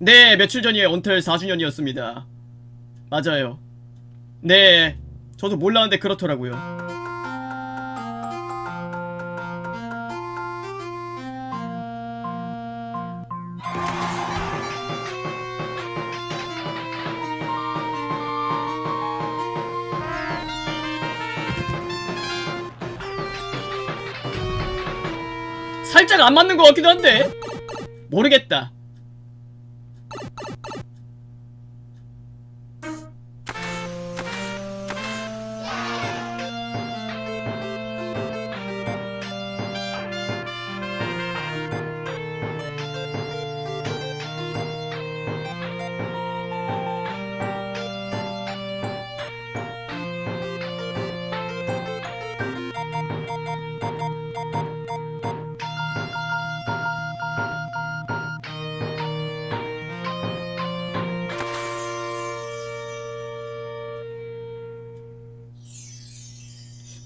네, 며칠 전이 언틀 4주년이었습니다. 맞아요. 네, 저도 몰랐는데 그렇더라고요. 살짝 안 맞는 것 같기도 한데 모르겠다.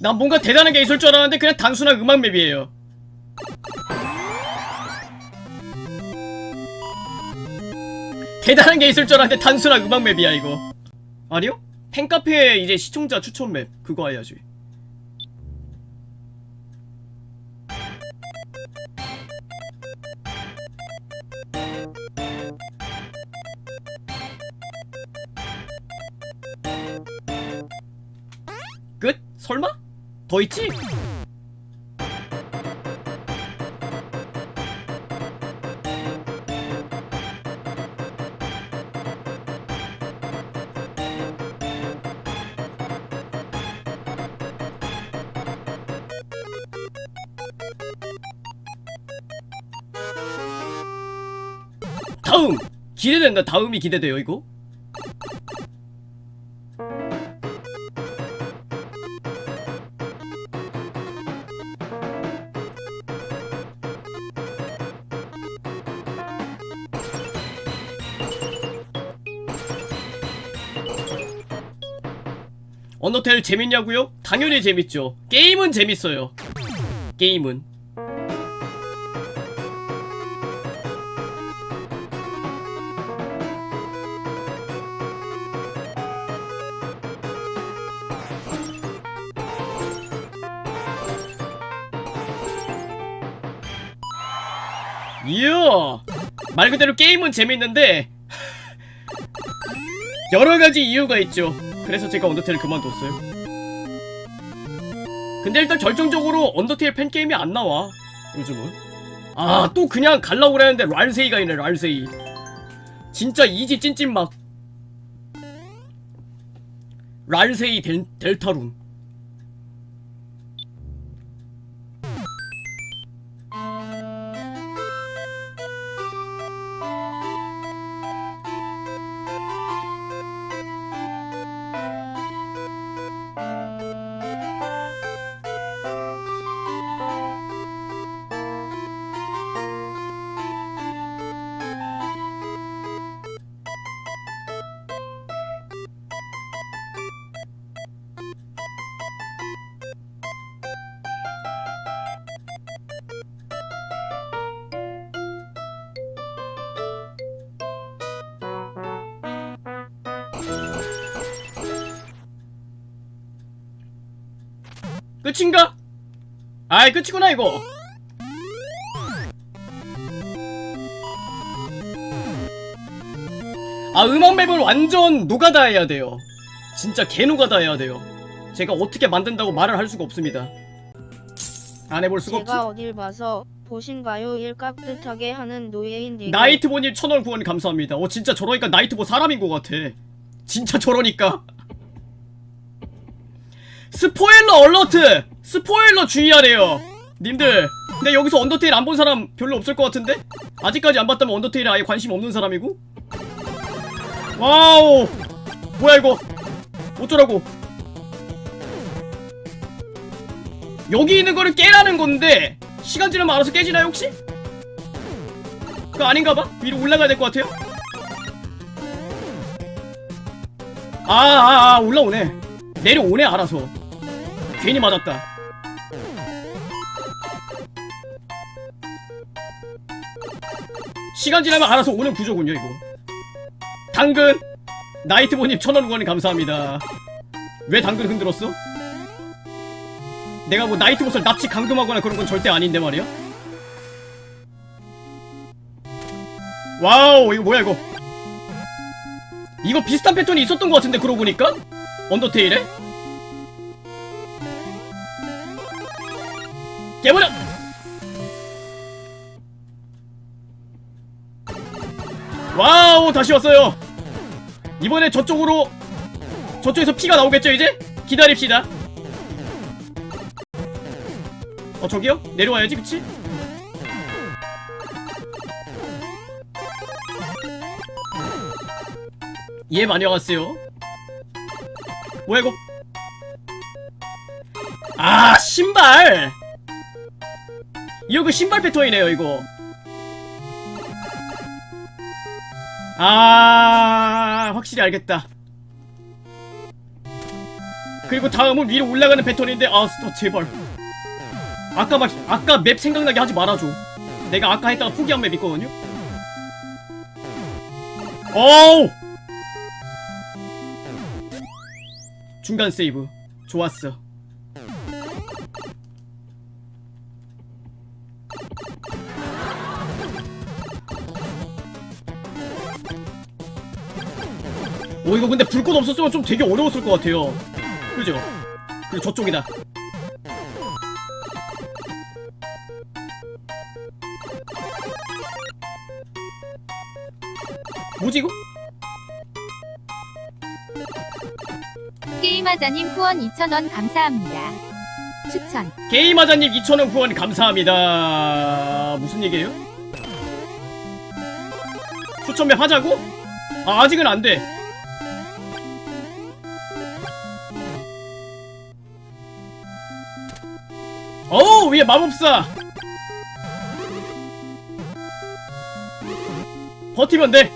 난 뭔가 대단한 게 있을 줄 알았는데 그냥 단순한 음악 맵이에요. 대단한 게 있을 줄 알았는데 단순한 음악 맵이야 이거. 아니요? 팬카페 이제 시청자 추천 맵 그거 해야지. 끝? 설마? 더 있지? 다음! 기대된다 다음이 기대돼요 이거 언더텔 재밌냐고요? 당연히 재밌죠. 게임은 재밌어요. 게임은. 이야 말 그대로 게임은 재밌는데 여러 가지 이유가 있죠. 그래서 제가 언더테일 그만뒀어요. 근데 일단 결정적으로 언더테일 팬 게임이 안 나와. 요즘은. 아, 또 그냥 갈라고 그랬는데 랄세이가 있네, 랄세이. 진짜 이지 찐찐 막. 랄세이 델, 델타룬. 끝인가? 아이, 끝이구나, 이거. 아, 음악 맵을 완전 노가다 해야 돼요. 진짜 개노가다 해야 돼요. 제가 어떻게 만든다고 말을 할 수가 없습니다. 안 해볼 수가 없지. 제가 어딜 봐서 보신가요? 일값 뜻하게 하는 노예인데 나이트보님 천원 구원 감사합니다. 어 진짜 저러니까 나이트보 사람인 것 같아. 진짜 저러니까. 스포일러 얼러트! 스포일러 주의하래요. 님들, 근데 여기서 언더테일 안 본 사람 별로 없을 것 같은데? 아직까지 안 봤다면 언더테일에 아예 관심 없는 사람이고? 와우! 뭐야 이거? 어쩌라고? 여기 있는 거를 깨라는 건데 시간 지나면 알아서 깨지나요 혹시? 그거 아닌가 봐? 위로 올라가야 될 것 같아요? 아, 아, 아, 올라오네. 내려오네, 알아서. 괜히 맞았다. 시간 지나면 알아서 오는 구조군요 이거. 당근! 나이트보님 천원 후원님 감사합니다. 왜 당근 흔들었어? 내가 뭐 나이트봇을 납치 감금하거나 그런 건 절대 아닌데 말이야? 와우 이거 뭐야 이거? 이거 비슷한 패턴이 있었던 것 같은데 그러고 보니까? 언더테일에 깨버려 와우 다시 왔어요 이번에 저쪽으로 저쪽에서 피가 나오겠죠 이제? 기다립시다 어 저기요? 내려와야지 그치? 예 많이 왔어요 뭐야 이거 아 신발 이거 그 신발 패턴이네요 이거. 아 확실히 알겠다. 그리고 다음은 위로 올라가는 패턴인데 아 제발. 아까 막 아까 맵 생각나게 하지 말아줘. 내가 아까 했다가 포기한 맵 있거든요? 어우! 중간 세이브. 좋았어 오 이거 근데 불꽃 없었으면 좀 되게 어려웠을 것 같아요 그죠? 그리고 저쪽이다 뭐지 이거? 게임하자님 후원 2,000원 감사합니다. 추천. 게임하자님 2,000원 후원 감사합니다. 무슨 얘기예요? 추첨에 하자고? 아, 아직은 안 돼. 어우, 위에 마법사! 버티면 돼!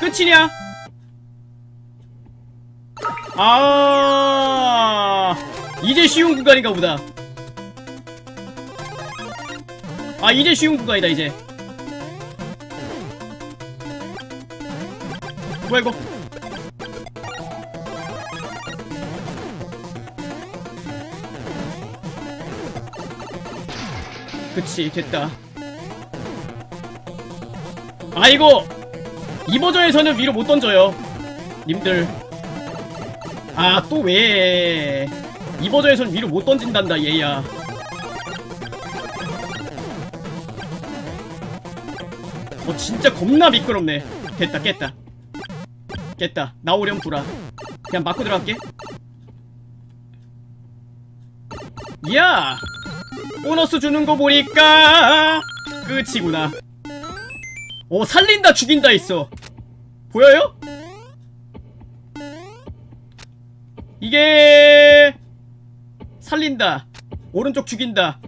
끝이냐? 아 이제 쉬운 구간인가 보다 아 이제 쉬운 구간이다 이제 뭐야 이거 그치 됐다 아이고 이 버전에서는 위로 못 던져요. 님들. 아, 또 왜? 이 버전에서는 위로 못 던진단다, 얘야. 어, 진짜 겁나 미끄럽네. 됐다, 깼다. 깼다. 나오렴, 불아. 그냥 맞고 들어갈게. 야! 보너스 주는 거 보니까 끝이구나. 오 살린다 죽인다 있어 보여요? 이게 살린다 오른쪽 죽인다